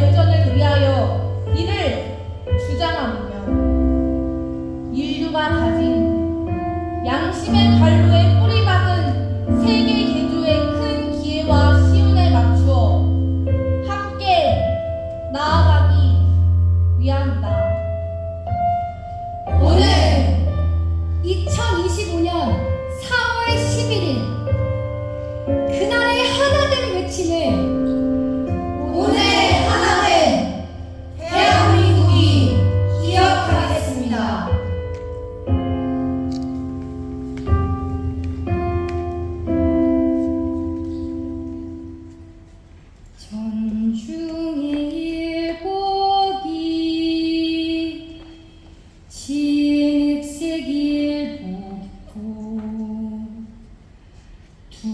발전을 위하여 이를 주장하며 인류가 가진 양심의 발로에 뿌리박은 세계 개조의 큰 기회와 시운에 맞추어 함께 나아가기 위함이다. 오늘 2025년 4월 11일 그날의 하나됨을 외치는 전중의 일복이 진흙색 일복고 두